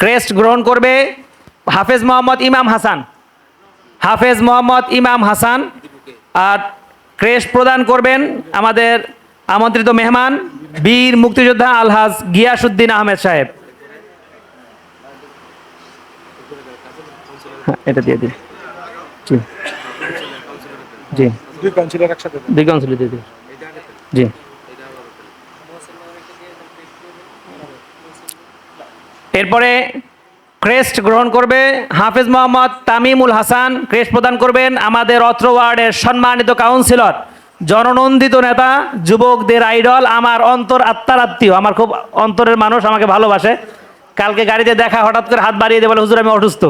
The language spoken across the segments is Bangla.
ক্রেস্ট গ্রহণ করবে হাফেজ মোহাম্মদ ইমাম হাসান। হাফেজ মোহাম্মদ ইমাম হাসান আর ক্রেস্ট প্রদান করবেন আমাদের আমন্ত্রিত মেহমান বীর মুক্তিযোদ্ধা আলহাজ গিয়াসুদ্দিন আহমেদ সাহেব। হ্যাঁ, এটা দিয়ে জি। জি। দুই কাউন্সিলর একসাথে দুই কাউন্সিল দিয়ে জি। এরপরে ক্রেস্ট গ্রহণ করবে হাফেজ মোহাম্মদ তামিমুল হাসান। ক্রেস্ট প্রদান করবেন আমাদের অত্র ওয়ার্ডের সম্মানিত কাউন্সিলর, জননন্দিত নেতা, যুবকদের আইডল, আমার অন্তর আত্মার আত্মীয় আমার খুব অন্তরের মানুষ, আমাকে ভালোবাসে। কালকে গাড়িতে দেখা, হঠাৎ করে হাত বাড়িয়ে দিয়ে বলে, হুজুর, আমি অসুস্থ।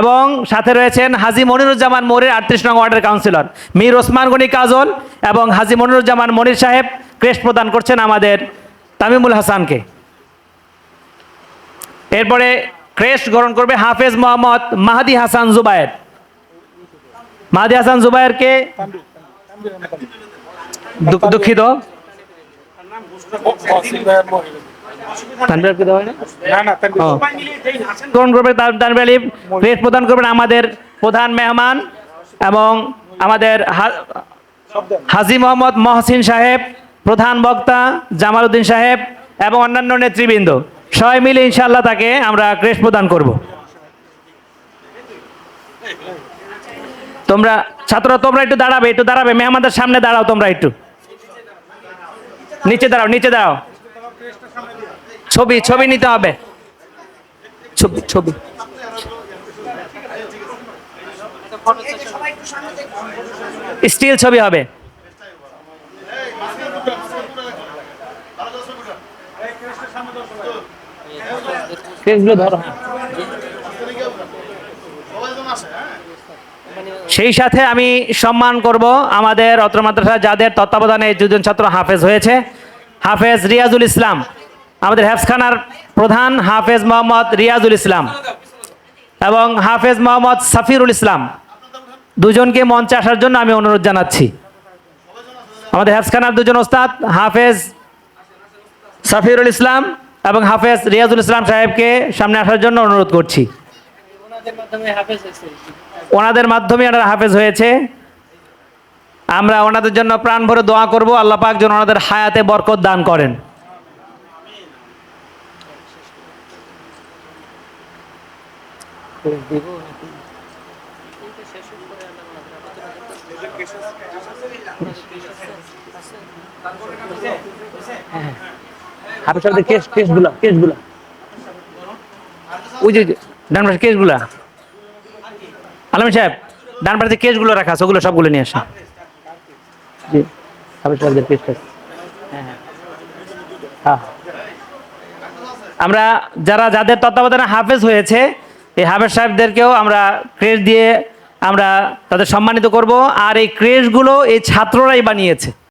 এবং সাথে রয়েছেন হাজি মনিরুজ্জামান মনির আটত্রিশ নং ওয়ার্ডের কাউন্সিলর, মীর ওসমান গনি কাজল এবং হাজি মনিরুজ্জামান মনির সাহেব। ক্রেস্ট প্রদান করছেন আমাদের তামিমুল হাসানকে। এরপরে ক্রেস্ট গ্রহণ করবে হাফেজ মোহাম্মদ মাহাদি হাসান জুবায়ের। মাহাদি হাসান জুবায়েরকে দুঃখিত। গ্রহণ করবে তার- আলী ক্রেস্ট প্রদান করবেন আমাদের প্রধান মেহমান এবং আমাদের হাজি মোহাম্মদ মহসিন সাহেব প্রধান বক্তা জামাল উদ্দিন সাহেব এবং অন্যান্য নেতৃবৃন্দ। সবাই মিলে ইনশাল্লাহ তাকে আমরা ক্রেস্ট প্রদান করব। তোমরা ছাত্র তোমরা একটু দাঁড়াবে একটু দাঁড়াবে, মেহমানদের সামনে দাঁড়াও তোমরা একটু। নিচে দাঁড়াও নিচে দাঁড়াও। ছবি ছবি নিতে হবে। ছবি ছবি। স্টিল ছবি হবে। সেই সাথে আমি সম্মান করব আমাদের অত্র মাদ্রাসা যাদের তত্ত্বাবধানে দুজন ছাত্র হাফেজ হয়েছে। হাফেজ রিয়াজুল ইসলাম, আমাদের হেফসখানার প্রধান হাফেজ মোহাম্মদ রিয়াজুল ইসলাম এবং হাফেজ মোহাম্মদ সাফিরুল ইসলাম। দুজনকে মঞ্চে আসার জন্য আমি অনুরোধ জানাচ্ছি। আমাদের হেফসখানার দুজন ওস্তাদ, হাফেজ সাফিরুল ইসলাম এবং হাফেজ রিয়াজুল ইসলাম সাহেবকে সামনে আসার জন্য অনুরোধ করছি। ওনাদের মাধ্যমে ওনারা হাফেজ হয়েছে। আমরা ওনাদের জন্য প্রাণ ভরে দোয়া করব। আল্লাহ পাক যেন ওনাদের হায়াতে বরকত দান করেন। কেস, কেসগুলো কেসগুলো। ওই যে কেসগুলা। আলম সাহেব কেসগুলো রাখা আছে, ওগুলো সবগুলো নিয়ে আসেন। জি কেস কেস হ্যাঁ হ্যাঁ। আমরা যারা, যাদের তত্ত্বাবধানে হাফেজ হয়েছে, এই হাফেজ সাহেবদেরকেও আমরা ক্রেশ দিয়ে আমরা তাদের সম্মানিত করব। আর এই ক্রেশগুলো এই ছাত্ররাই বানিয়েছে।